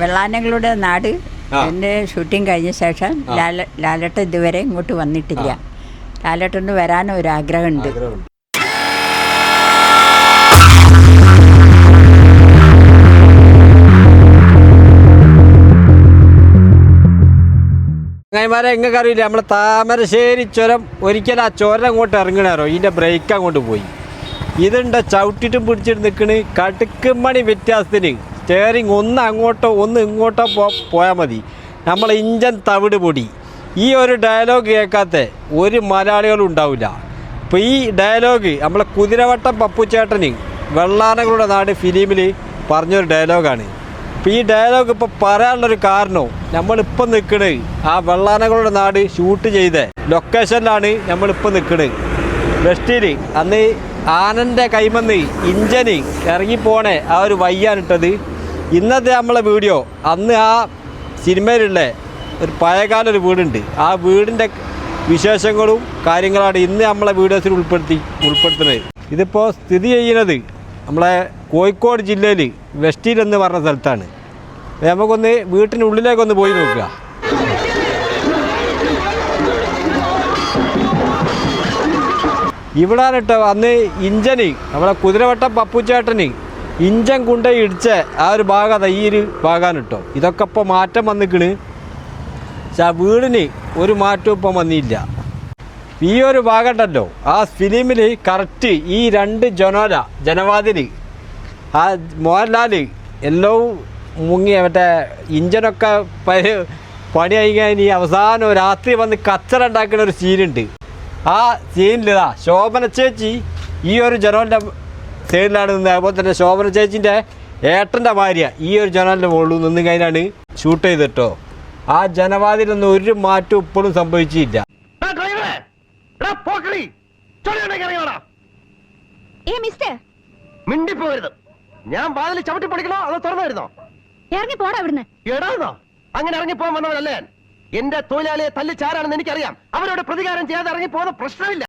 വെള്ളാനങ്ങളുടെ നാട്. എന്റെ ഷൂട്ടിംഗ് കഴിഞ്ഞ ശേഷം ലാല ലാലട്ട ഇതുവരെ ഇങ്ങോട്ട് വന്നിട്ടില്ല. ലാലട്ടൊന്ന് വരാൻ ഒരു ആഗ്രഹമുണ്ട്. ചങ്ങായിമാരെ എങ്ങനെ അറിയില്ല നമ്മളെ താമരശ്ശേരി ചുരം ഒരിക്കൽ ആ ചുരം അങ്ങോട്ട് ഇറങ്ങണാരോ ഇതിന്റെ ബ്രേക്ക് അങ്ങോട്ട് പോയി. ഇതുണ്ട് ചവിട്ടിട്ടും പിടിച്ചിട്ട് നിൽക്കണ് കടുക്കുമണി വ്യത്യാസത്തിന്. സ്റ്റെയറിങ് ഒന്ന് അങ്ങോട്ടോ ഒന്ന് ഇങ്ങോട്ടോ പോ പോയാൽ മതി. നമ്മൾ ഇഞ്ചൻ തവിട് പൊടി. ഈ ഒരു ഡയലോഗ് കേൾക്കാത്ത ഒരു മലയാളികളും ഉണ്ടാവില്ല. അപ്പോൾ ഈ ഡയലോഗ് നമ്മളെ കുതിരവട്ടം പപ്പുച്ചേട്ടന് വെള്ളാനകളുടെ നാട് ഫിലിമിൽ പറഞ്ഞൊരു ഡയലോഗാണ് അപ്പോൾ ഈ ഡയലോഗ് ഇപ്പോൾ പറയാനുള്ളൊരു കാരണവും നമ്മളിപ്പോൾ നിൽക്കുന്നത് ആ വെള്ളാനകളുടെ നാട് ഷൂട്ട് ചെയ്ത. ലൊക്കേഷനിലാണ് നമ്മളിപ്പോൾ നിൽക്കുന്നത് വെസ്റ്റിൽ അന്ന് ആനന്റെ കൈമന്ന് ഇഞ്ചന് ഇറങ്ങിപ്പോണേ ആ ഒരു വയ്യാനിട്ടത് ഇന്നത്തെ നമ്മളെ വീഡിയോ അന്ന് ആ സിനിമയിലുള്ള ഒരു പഴയകാല ഒരു വീടുണ്ട്. ആ വീടിന്റെ വിശേഷങ്ങളും കാര്യങ്ങളാണ് ഇന്ന് നമ്മളെ വീഡിയോസിൽ ഉൾപ്പെടുത്തി ഉൾപ്പെടുത്തുന്നത്. ഇതിപ്പോൾ സ്ഥിതി ചെയ്യുന്നത് നമ്മളെ കോഴിക്കോട് ജില്ലയിൽ വെസ്റ്റീൽ എന്ന് പറഞ്ഞ സ്ഥലത്താണ്. നമുക്കൊന്ന് വീട്ടിനുള്ളിലേക്കൊന്ന് പോയി നോക്കുക. ഇവിടാണ് കേട്ടോ അന്ന് ഇഞ്ചന് നമ്മളെ കുതിരവട്ടം പപ്പുച്ചേട്ടന് ഇഞ്ചൻ കുണ്ട ഇടിച്ച ആ ഒരു ഭാഗം ഈ ഒരു ഭാഗമാണ് കേട്ടോ ഇതൊക്കെ ഇപ്പോൾ മാറ്റം വന്നിക്കണ്. പക്ഷെ ആ വീടിന് ഒരു മാറ്റവും ഇപ്പം വന്നില്ല. ഈ ഒരു ഭാഗം ഉണ്ടല്ലോ ആ ഫിലിമിൽ കറക്റ്റ് ഈ രണ്ട് ജനോല ജനവാതിൽ ആ മോഹൻലാൽ എല്ലാം മുങ്ങി മറ്റേ ഇഞ്ചനൊക്കെ പരി പണി കഴിഞ്ഞാൽ ഈ അവസാനം രാത്രി വന്ന് കച്ചറ ഉണ്ടാക്കുന്ന ഒരു സീനുണ്ട് ആ സീനിലിതാ ശോഭന ചേച്ചി ഈ ഒരു ജനോലിന്റെ സൈഡിലാണ് നിന്ന് അതുപോലെ തന്നെ ശോഭന ചേച്ചിന്റെ ഏട്ടന്റെ ഭാര്യ ഈ ഒരു ജനലിന്റെ മുകളിൽ നിന്ന് കഴിഞ്ഞാണ് ഷൂട്ട് ചെയ്തിട്ടോ ആ ജനവാതിലൊന്നും ഒരു മാറ്റവും ഇപ്പോഴും സംഭവിച്ചില്ല. ഇറങ്ങി ഞാൻ വാതിൽ ചവിട്ടി പൊടിക്കണോ അതോ തുറന്നു വരുന്നോ? ഇറങ്ങി പോടാ ഇവിടുന്ന് എടാന്നോ അങ്ങനെ ഇറങ്ങിപ്പോകാൻ വന്നവനല്ലേ ഞാൻ. എന്റെ തൊഴിലാളിയെ തല്ലിച്ചാരാണെന്ന് എനിക്കറിയാം. അവരോട് പ്രതികാരം ചെയ്യാതെ ഇറങ്ങി പോകുന്ന പ്രശ്നമില്ല.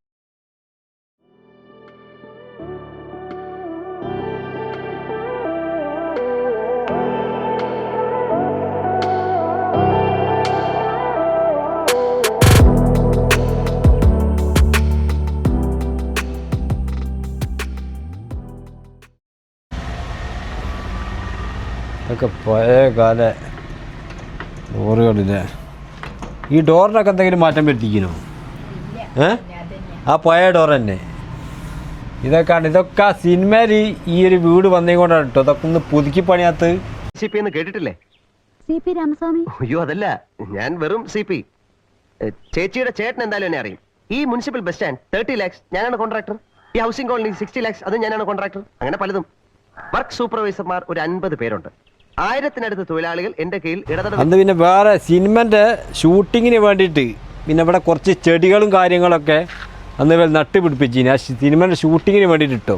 ഇതൊക്കെ പഴയ കാല ഡോറുകളില്ലേ ഈ ഡോറിനൊക്കെ എന്തെങ്കിലും മാറ്റം വരുത്തിക്കണോ? ഏ? ആ പഴയ ഡോർ തന്നെ. ഇതൊക്കെയാണ് ഇതൊക്കെ ആ സിനിമയിൽ ഈ ഈ ഒരു വീട് വന്നേക്കൊണ്ടാണ് കേട്ടോ. ഇതൊക്കെ ഒന്ന് പുതുക്കി പണിയാത്ത് സി പി എന്ന് കേട്ടിട്ടില്ലേ? C P Ramaswamy. അയ്യോ അതല്ല. ഞാൻ വെറും സി പി ചേച്ചിയുടെ ചേട്ടൻ എന്തായാലും എന്നെ അറിയും. ഈ municipal bus stand thirty lakhs ഞാനാണ് കോൺട്രാക്ടർ ഈ ഹൗസിംഗ് കോളനി സിക്സ്റ്റി ലാക്സ് അത് ഞാനാണ് കോൺട്രാക്ടർ അങ്ങനെ പലതും. വർക്ക് സൂപ്പർവൈസർമാർ ഒരു അൻപത് പേരുണ്ട്. ആയിരത്തിനടുത്ത് തൊഴിലാളികൾ എന്റെ കയ്യിൽ ഇടതട അന്ന് പിന്നെ വേറെ സിനിമന്റെ ഷൂട്ടിങ്ങിന് വേണ്ടിയിട്ട് പിന്നെ ഇവിടെ കുറച്ച് ചെടികളും കാര്യങ്ങളൊക്കെ അന്ന് ഇവർ നട്ടുപിടിപ്പിച്ചിന് ആ സിനിമന്റെ ഷൂട്ടിങ്ങിന് വേണ്ടിയിട്ട് ഇട്ടോ.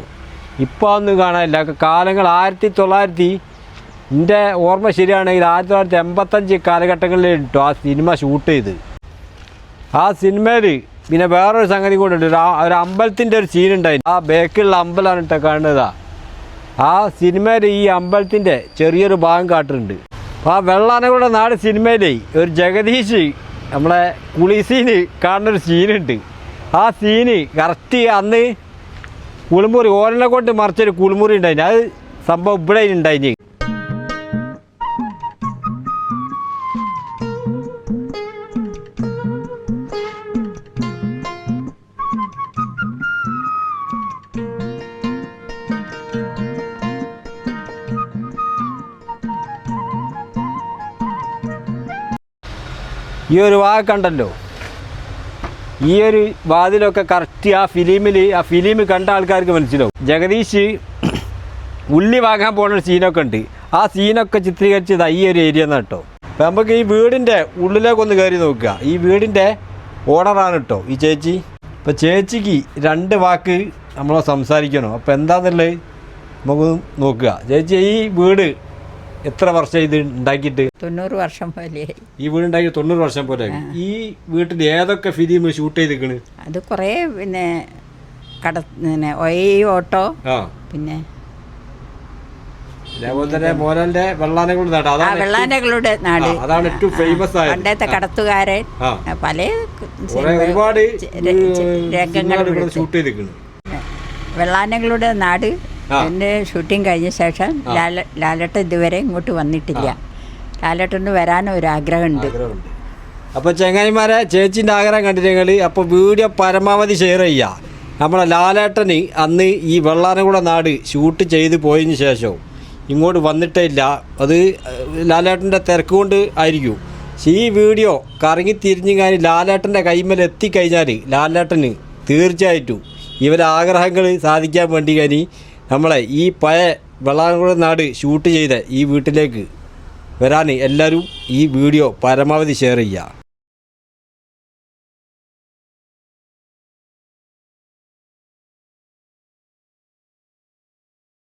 ഇപ്പോൾ ഒന്നും കാണാനില്ല കാലങ്ങൾ ആയിരത്തി തൊള്ളായിരത്തി എന്റെ ഓർമ്മ ശരിയാണെങ്കിൽ ആയിരത്തി തൊള്ളായിരത്തി എൺപത്തഞ്ച് കാലഘട്ടങ്ങളിൽ ഇട്ടോ ആ സിനിമ ഷൂട്ട് ചെയ്ത്. ആ സിനിമയിൽ പിന്നെ വേറൊരു സംഗതി കൂടെ ഉണ്ട്. ഒരു അമ്പലത്തിന്റെ ഒരു സീൻ ഉണ്ടായിരുന്നു ആ ബേക്കിലുള്ള അമ്പലമാണ് ഇട്ടോ കാണുന്നതാ. ആ സിനിമയിൽ ഈ അമ്പലത്തിന്റെ ചെറിയൊരു ഭാഗം കാട്ടുന്നുണ്ട് അപ്പോൾ ആ വെള്ളാനകളുടെ നാട് സിനിമയിലേ ഒരു ജഗദീഷ് നമ്മളെ കുളിസീന് കാണുന്നൊരു സീനുണ്ട്. ആ സീന് കറക്റ്റ് അന്ന് കുളിമുറി ഓരനെ കൊണ്ട് മറിച്ചൊരു കുളിമുറി ഉണ്ടായിന്. അത് സംഭവം ഇവിടെ ഉണ്ടായിന്. ഈ ഒരു വാക്ക് കണ്ടല്ലോ. ഈ ഒരു വാതിലൊക്കെ കറക്റ്റ് ആ ഫിലിമിൽ ആ ഫിലിം കണ്ട ആൾക്കാർക്ക് മനസ്സിലാവും. ജഗദീഷ് ഉള്ളി വാങ്ങാൻ പോകുന്ന സീനൊക്കെ ഉണ്ട്. ആ സീനൊക്കെ ചിത്രീകരിച്ചത് ഈ ഒരു ഏരിയ എന്നാണ് കേട്ടോ അപ്പം നമുക്ക് ഈ വീടിന്റെ ഉള്ളിലേക്ക് ഒന്ന് കയറി നോക്കുക. ഈ വീടിന്റെ ഓണറാണ് കേട്ടോ ഈ ചേച്ചി. ഇപ്പം ചേച്ചിക്ക് രണ്ട് വാക്ക് നമ്മൾ സംസാരിക്കണോ. അപ്പം എന്താണെന്നുള്ളത് നമുക്ക് നോക്കുക. ചേച്ചി ഈ വീട് എത്ര വർഷം ഇത് ഉണ്ടാക്കിയിട്ട്? തൊണ്ണൂറ് വർഷം പോലെ ഈ വീട് ഉണ്ടാക്കി തൊണ്ണൂറ് വർഷം പോലെ ഈ വീട്ടിൽ ഏതൊക്കെ ഫിലിം ഷൂട്ട് ചെയ്തിക്കണ് അത് കുറേ പിന്നെ കട പിന്നെ ഒയ ഓട്ടോ ആ. പിന്നെ അതേപോലെ തന്നെ മോഹൻലാലിന്റെ വെള്ളാനകളുടെ നാട്. ആ അതാണ് വെള്ളാനകളുടെ നാട്. ആ, അതാണ് ഏറ്റവും famous ആയത്. പണ്ടത്തെ കടത്തുകാരൻ ആ. പല കുറെ ഒരുപാട് രംഗങ്ങൾ ഷൂട്ട് ചെയ്തിരിക്കുന്നു വെള്ളാനകളുടെ നാട്. എന്റെ ഷൂട്ടിംഗ് കഴിഞ്ഞ ശേഷം ലാല ലാലട്ട ഇതുവരെ ഇങ്ങോട്ട് വന്നിട്ടില്ല. ലാലട്ടന് വരാനും ഒരു ആഗ്രഹമുണ്ട്. അപ്പോൾ ചെങ്ങായിമാരെ ചേച്ചിന്റെ ആഗ്രഹം കണ്ടിട്ടുണ്ടെങ്കിൽ അപ്പോൾ വീഡിയോ പരമാവധി ഷെയർ ചെയ്യുക. നമ്മളെ ലാലേട്ടന് അന്ന് ഈ വെള്ളാനകുട നാട് ഷൂട്ട് ചെയ്ത് പോയതിന് ശേഷം ഇങ്ങോട്ട് വന്നിട്ടേ ഇല്ല അത് ലാലേട്ടന്റെ തിരക്ക് കൊണ്ട് ആയിരിക്കും. പക്ഷേ ഈ വീഡിയോ കറങ്ങി തിരിഞ്ഞു കഴിഞ്ഞാൽ ലാലേട്ടന്റെ കൈമേൽ എത്തിക്കഴിഞ്ഞാൽ ലാലേട്ടന് തീർച്ചയായിട്ടും ഇവരെ ആഗ്രഹങ്ങൾ സാധിക്കാൻ വേണ്ടി കഴിഞ്ഞ് നമ്മളെ ഈ പഴയ വെള്ളാനകുള നാട് ഷൂട്ട് ചെയ്ത ഈ വീട്ടിലേക്ക് വരാൻ എല്ലാവരും ഈ വീഡിയോ പരമാവധി ഷെയർ ചെയ്യുക.